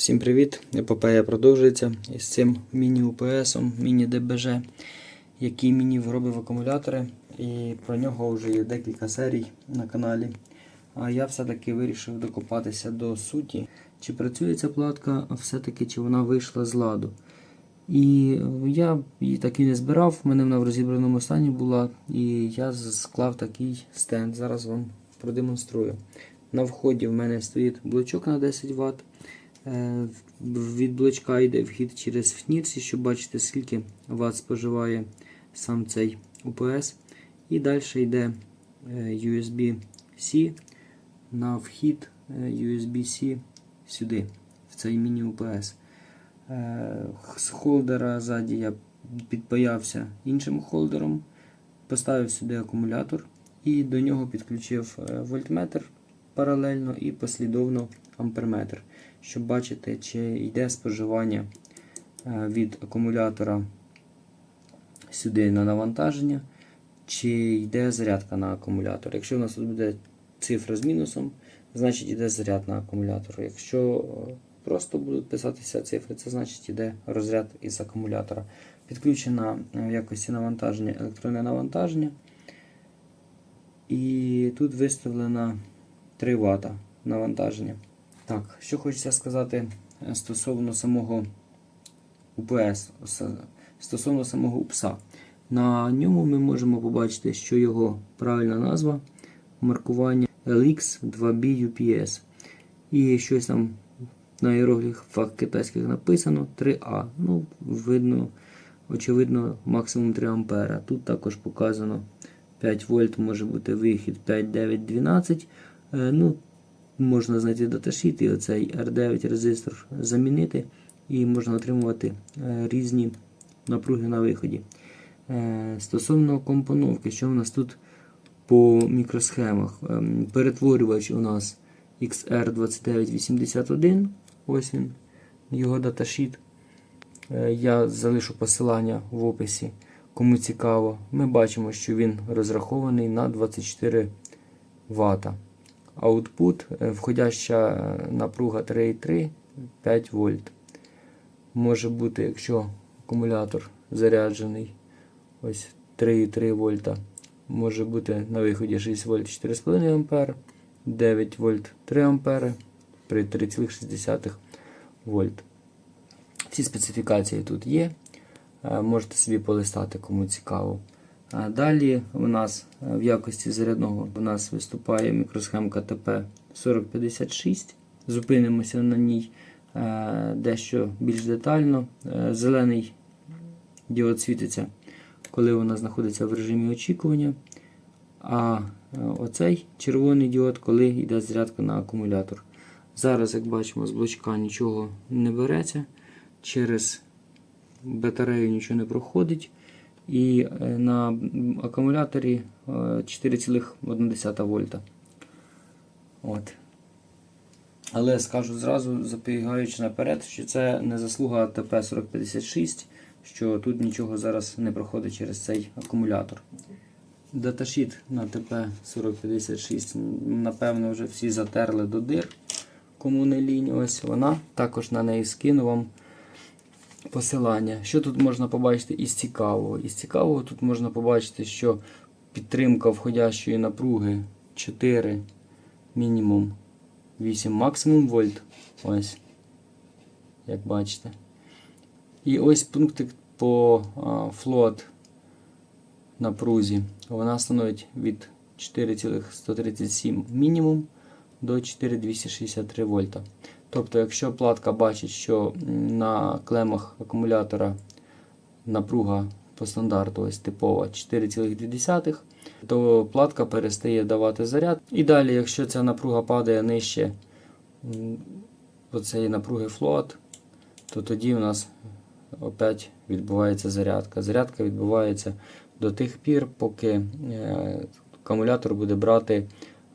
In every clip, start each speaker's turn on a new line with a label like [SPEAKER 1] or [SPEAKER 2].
[SPEAKER 1] Всім привіт! Епопея продовжується із цим міні-УПС, міні-ДБЖ, який мені робив акумулятори. І про нього вже є декілька серій на каналі. А я все-таки вирішив докопатися до суті, чи працює ця платка, а все-таки чи вона вийшла з ладу. І я її так і не збирав, в мене вона в розібраному стані була, і я склав такий стенд. Зараз вам продемонструю. На вході в мене стоїть блочок на 10 Вт. Е, Від блочка йде вхід через фнірсі, щоб бачити, скільки Вт споживає сам цей УПС. І далі йде е, USB-C на вхід е, USB-C сюди, в цей міні-УПС. Е, З холдера ззаді я підпаявся іншим холдером, поставив сюди акумулятор і до нього підключив е, вольтметр паралельно і послідовно амперметр, щоб бачити, чи йде споживання е, від акумулятора сюди на навантаження, чи йде зарядка на акумулятор. Якщо у нас тут буде цифра з мінусом, значить йде заряд на акумулятор. Якщо е, просто будуть писатися цифри, це значить йде розряд із акумулятора. Підключена е, в якості навантаження електронне навантаження. І тут виставлено 3 Вт навантаження. Так, що хочеться сказати е, стосовно самого УПС, стосовно самого УПСа. На ньому ми можемо побачити, що його правильна назва маркування LX2B UPS. І щось там на іерогліфах китайських написано 3А. Ну, видно, очевидно, максимум 3 А. Тут також показано 5 вольт може бути вихід 5, 9, 12. Е, Ну, можна знайти даташіт і оцей R9 резистор замінити, і можна отримувати е, різні напруги на виході. Е, Стосовно компоновки, що в нас тут по мікросхемах? Ем, Перетворювач у нас XR2981. Ось він, його даташіт. Е, Я залишу посилання в описі. Кому цікаво, ми бачимо, що він розрахований на 24 Вт. Output, е, входяща напруга 3,3 5 вольт. Може бути, якщо акумулятор заряджений ось 3,3 вольта, може бути на виході 6 вольт 4,5 А, 9 вольт 3 А при 3,6 вольт. Всі специфікації тут є. Е, Можете собі полистати, кому цікаво. Далі у нас е, в якості зарядного у нас виступає мікросхемка ТП4056. Зупинимося на ній е, дещо більш детально. Е, Зелений діод світиться, коли вона знаходиться в режимі очікування. А оцей червоний діод, коли йде зарядка на акумулятор. Зараз, як бачимо, з блочка нічого не береться. Через батарею нічого не проходить. І е, на акумуляторі е, 4,1 вольта. От. Але скажу зразу, запобігаючи наперед, що це не заслуга ТП-4056, що тут нічого зараз не проходить через цей акумулятор. Даташіт на ТП-4056, напевно, вже всі затерли до дир, кому не лінь. Ось вона. Також на неї скину вам посилання. Що тут можна побачити із цікавого? Із цікавого тут можна побачити, що підтримка входящої напруги 4 мінімум 8 максимум вольт. Ось. Як бачите. І ось пунктик по флот напрузі. Вона становить від 4,137 мінімум до 4,263 вольта. Тобто, якщо платка бачить, що на клемах акумулятора напруга по стандарту ось типова 4,2, то платка перестає давати заряд. І далі, якщо ця напруга падає нижче оцеї напруги float, то тоді у нас опять відбувається зарядка. Зарядка відбувається до тих пір, поки е, акумулятор буде брати е,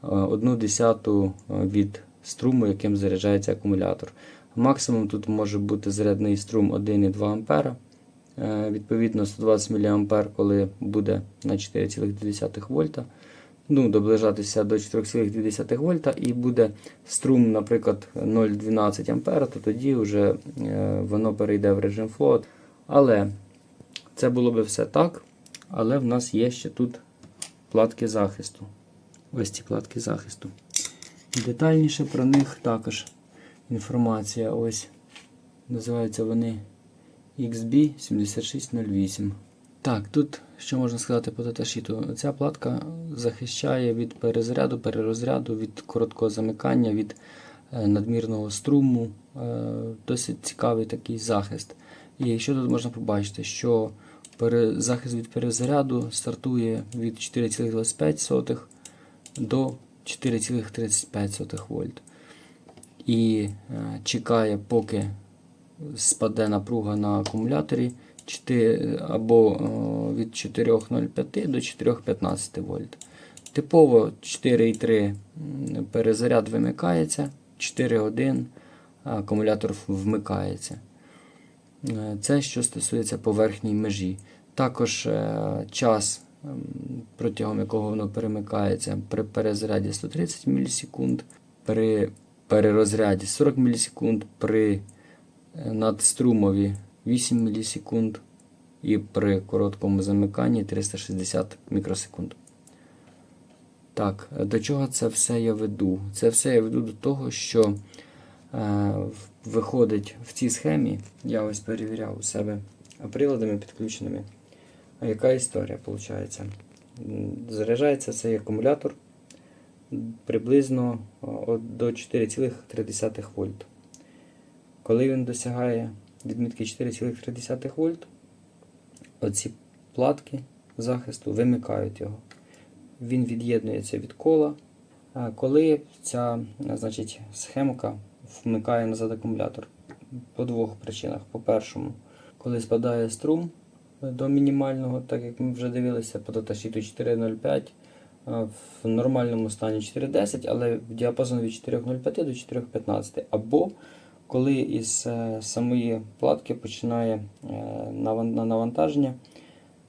[SPEAKER 1] одну десяту е, від струму, яким заряджається акумулятор. Максимум тут може бути зарядний струм 1,2 А. Е, Відповідно 120 мА, коли буде на 4,2 вольта, ну, доближатися до 4,2 вольта і буде струм, наприклад, 0,12 А, то тоді вже е, воно перейде в режим float. Але це було би все так. Але в нас є ще тут платки захисту. Ось ці платки захисту. Детальніше про них також інформація. Ось називаються вони XB7608. Так, тут що можна сказати по даташіту? Ця платка захищає від перезаряду, перерозряду, від короткого замикання, від е, надмірного струму. Е, Досить цікавий такий захист. І що тут можна побачити, що захист від перезаряду стартує від 4,25 до 4,35 вольт. І е, чекає, поки спаде напруга на акумуляторі 4, або е, від 4,05 до 4,15 вольт. Типово 4,3 перезаряд вимикається, 4,1 акумулятор вмикається. Е, Це що стосується поверхній межі. Також час, протягом якого воно перемикається, при перезаряді 130 мілісекунд, при перерозряді 40 мілісекунд, при е, надструмові 8 мілісекунд і при короткому замиканні 360 мікросекунд. Так, до чого це все я веду? Це все я веду до того, що е, виходить в цій схемі, я ось перевіряв у себе приладами підключеними. Яка історія виходить? Заряджається цей акумулятор приблизно до 4,3 вольт. Коли він досягає відмітки 4,3 вольт, оці платки захисту вимикають його. Він від'єднується від кола. Коли ця значить, схемка вмикає назад акумулятор по двох причинах. По-першому, коли спадає струм до мінімального, так як ми вже дивилися, по даташіту 4.05, в нормальному стані 4.10, але в діапазон від 4.05 до 4.15. Або коли із е, самої платки починає е, на навантаження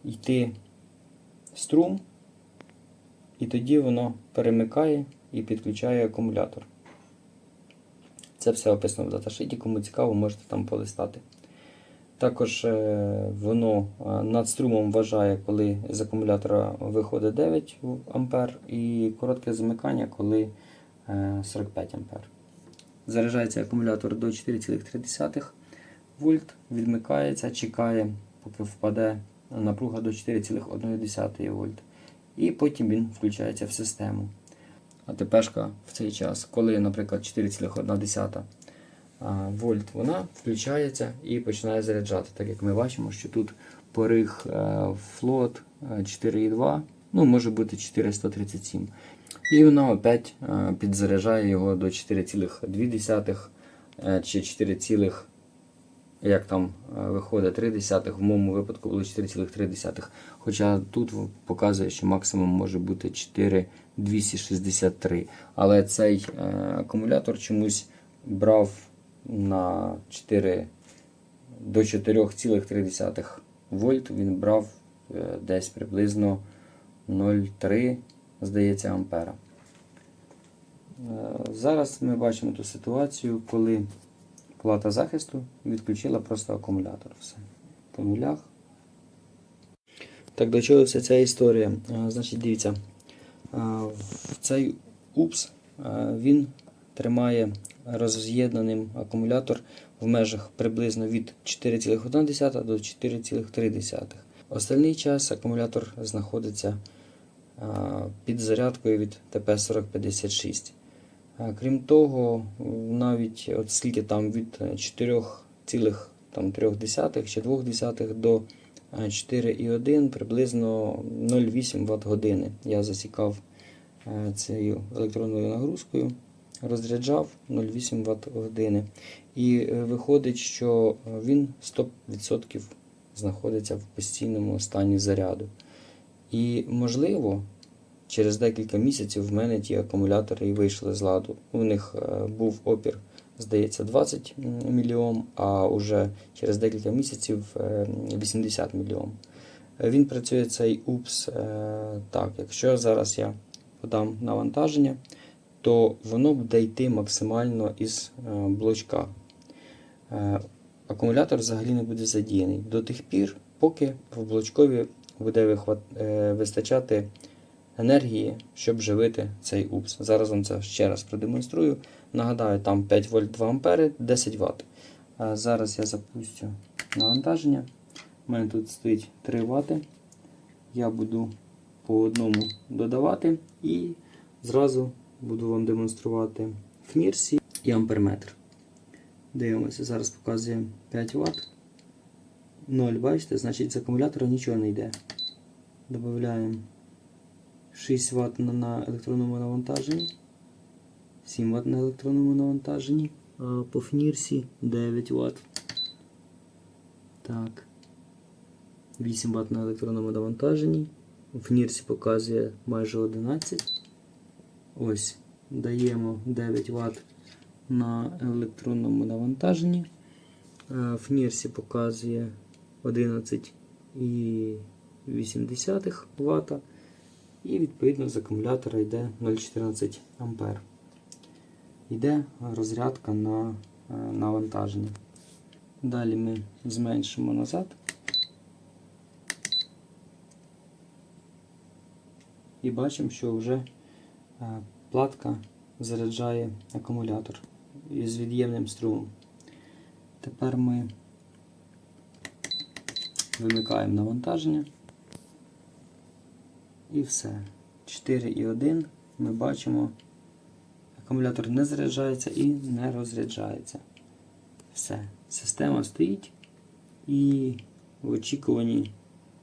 [SPEAKER 1] йти струм, і тоді воно перемикає і підключає акумулятор. Це все описано в даташиті, кому цікаво, можете там полистати. Також е, воно е, над струмом вважає, коли з акумулятора виходить 9 А і коротке замикання, коли е, 45 А. Заряджається акумулятор до 4,3 вольт, відмикається, чекає, поки впаде напруга до 4,1 вольт. І потім він включається в систему. А тепер в цей час, коли, наприклад, 4,1 а, вольт, вона включається і починає заряджати. Так як ми бачимо, що тут пориг е, флот е, 4,2, ну може бути 437. І вона опять е, підзаряджає його до 4,2 е, чи 4, як там е, виходить 3 в моєму випадку було 4,3. Хоча тут показує, що максимум може бути 4,263. Але цей е, акумулятор чомусь брав на 4 до 4,3 вольт. Він брав е, десь приблизно 0,3, здається, ампера. Е, Зараз ми бачимо ту ситуацію, коли плата захисту відключила просто акумулятор. Все. По нулях. Так, до чого вся ця історія? Е, Значить, дивіться, цей УПС він тримає роз'єднаним акумулятор в межах приблизно від 4,1 до 4,3. Остальний час акумулятор знаходиться під зарядкою від ТП-4056. Крім того, навіть от скільки там від 4,3 чи 2 до е, 4,1 приблизно 0,8 Вт години. Я засікав цією електронною нагрузкою, розряджав 0,8 Вт години. І е, виходить, що він 100% знаходиться в постійному стані заряду. І можливо, через декілька місяців в мене ті акумулятори і вийшли з ладу. У них е, був опір, здається, 20 мільйом, а уже через декілька місяців е, 80 мільйом. Е, Він працює цей УПС е, так. Якщо зараз я подам навантаження, то воно буде йти максимально із е, блочка. Е, Акумулятор взагалі не буде задіяний до тих пір, поки в блочкові буде е, вистачати енергії, щоб живити цей упс. Зараз вам це ще раз продемонструю. Нагадаю, там 5 вольт 2 ампери, 10 Вт. Зараз я запустю навантаження. У мене тут стоїть 3 Вт. Я буду по одному додавати і зразу буду вам демонструвати фнірсі і амперметр. Дивимося, зараз показує 5 Вт. 0, бачите, значить з акумулятора нічого не йде. Додаємо 6 Вт на, електронному навантаженні. 7 Вт на електронному навантаженні. А по фнірсі 9 Вт. Так. 8 Вт на електронному навантаженні. У фнірсі показує майже 11. Ось, даємо 9 Вт на електронному навантаженні. Е, В Нірсі показує 11,8 Вт. І відповідно з акумулятора йде 0,14 А. Йде розрядка на е, навантаження. Далі ми зменшимо назад. І бачимо, що вже платка заряджає акумулятор із від'ємним струмом. Тепер ми вимикаємо навантаження. І все. 4,1 ми бачимо, акумулятор не заряджається і не розряджається. Все. Система стоїть і в очікуванні,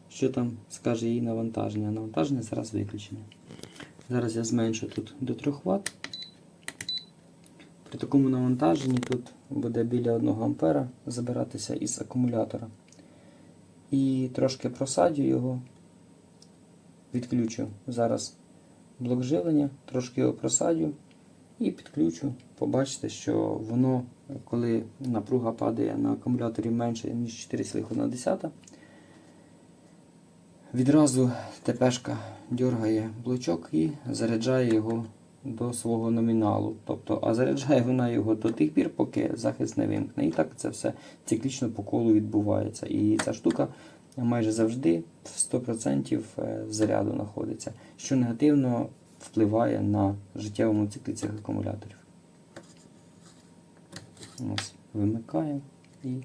[SPEAKER 1] що там скаже її навантаження. Навантаження зараз виключене. Зараз я зменшу тут до 3 Вт. При такому навантаженні тут буде біля 1 А забиратися із акумулятора. І трошки просадю його, відключу зараз блок живлення, трошки його просадю і підключу. Побачите, що воно, коли напруга падає на акумуляторі менше, ніж 4,1, відразу ТПшка дергає блочок і заряджає його до свого номіналу. Тобто, а заряджає вона його до тих пір, поки захист не вимкне. І так це все циклічно по колу відбувається. І ця штука майже завжди в 100% заряду знаходиться, що негативно впливає на життєвому циклі цих акумуляторів. Ось, вимикаю і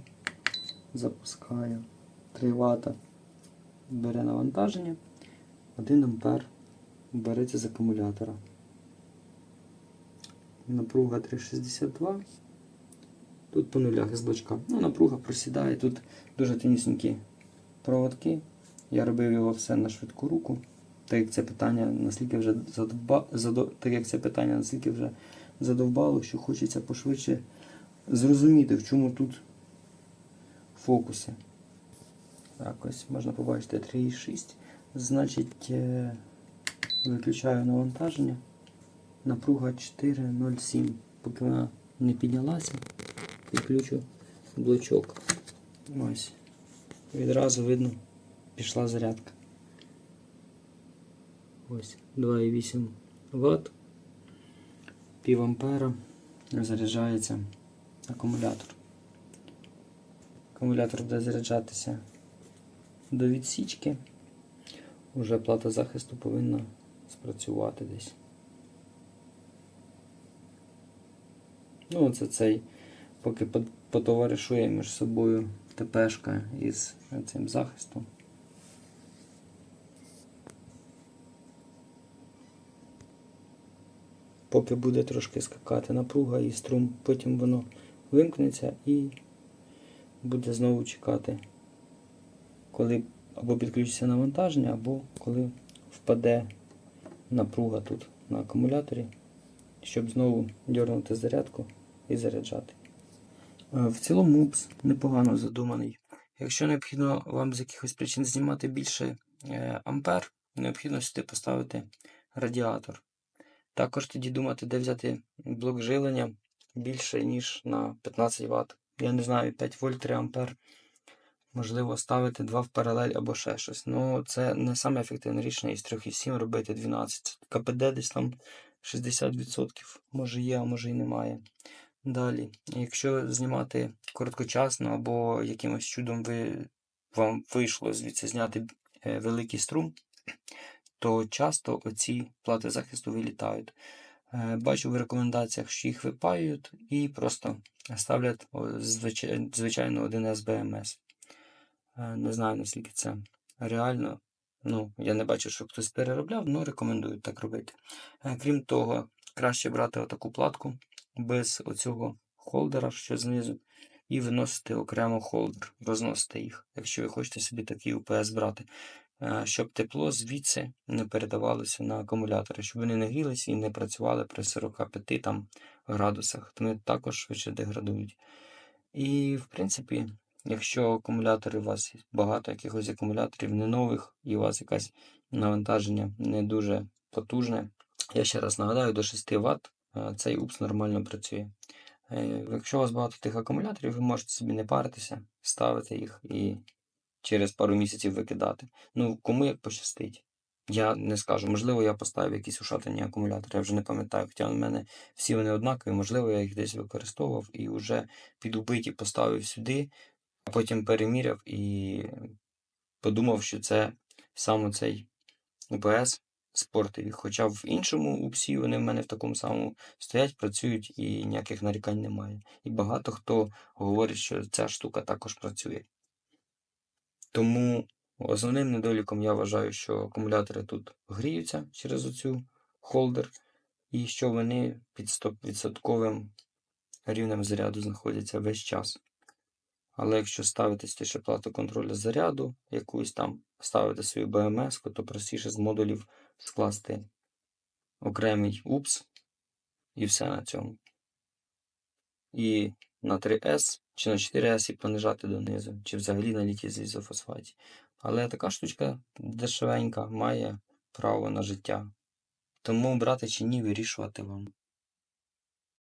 [SPEAKER 1] запускаю 3 Вт. Бере навантаження, 1 ампер береться з акумулятора. Напруга 3,62. Тут по нулях з блочка. Ну, напруга просідає. Тут дуже тонісінькі проводки. Я робив його все на швидку руку. Так як це питання наскільки вже задовба... задо... так як це питання наскільки вже задовбало, що хочеться пошвидше зрозуміти, в чому тут фокуси. Так, ось можна побачити 3,6. Значить, е, виключаю навантаження. Напруга 4,07. Поки вона не піднялася, підключу блочок. Ось. Відразу видно, пішла зарядка. Ось 2,8 Вт. Пів ампера заряджається акумулятор. Акумулятор буде заряджатися до відсічки. Уже плата захисту повинна спрацювати десь. Ну, це цей, поки потоваришує між собою ТПшка із цим захистом. Поки буде трошки скакати напруга і струм, потім воно вимкнеться і буде знову чекати, коли або підключиться навантаження, або коли впаде напруга тут на акумуляторі, щоб знову дьорнути зарядку і заряджати. Е, В цілому УПС непогано задуманий. Якщо необхідно вам з якихось причин знімати більше е, ампер, необхідно сюди поставити радіатор. Також тоді думати, де взяти блок жилення більше, ніж на 15 Вт. Я не знаю, 5 вольт 3 ампер Можливо, ставити два в паралель або ще щось. Ну, це не саме ефективне рішення із 3,7 робити 12. КПД десь там 60%. Може є, а може і немає. Далі, якщо знімати короткочасно або якимось чудом ви, вам вийшло звідси зняти е, великий струм, то часто оці плати захисту вилітають. Е, Бачу в рекомендаціях, що їх випаюють і просто ставлять звичайно один SBMS. Е, Не знаю, наскільки це реально. Ну, я не бачу, щоб хтось переробляв, але рекомендую так робити. Е, Крім того, краще брати отаку платку без оцього холдера, що знизу, і виносити окремо холдер, розносити їх, якщо ви хочете собі такий УПС брати, е, щоб тепло звідси не передавалося на акумулятори, щоб вони не грілися і не працювали при 45 там, градусах. Вони також швидше деградують. І, в принципі, якщо акумулятори у вас багато якихось акумуляторів не нових, і у вас якесь навантаження не дуже потужне, я ще раз нагадаю, до 6 Вт цей УПС нормально працює. Е, Якщо у вас багато тих акумуляторів, ви можете собі не паритися, ставити їх і через пару місяців викидати. Ну, кому як пощастить. Я не скажу, можливо, я поставив якісь ушатані акумулятори, я вже не пам'ятаю. Хоча в мене всі вони однакові, можливо, я їх десь використовував і вже підубиті поставив сюди, а потім переміряв і подумав, що це саме цей УПС спортив. Хоча в іншому УПСі вони в мене в такому самому стоять, працюють і ніяких нарікань немає. І багато хто говорить, що ця штука також працює. Тому основним недоліком я вважаю, що акумулятори тут гріються через оцю холдер, і що вони під 100% рівнем заряду знаходяться весь час. Але якщо ставити ще плату контролю заряду, якусь там ставити свою БМС, то простіше з модулів скласти окремий УПС і все на цьому. І на 3С чи на 4С і понижати донизу, чи взагалі на літій залізофосфаті. Але така штучка дешевенька, має право на життя. Тому брати чи ні, вирішувати вам.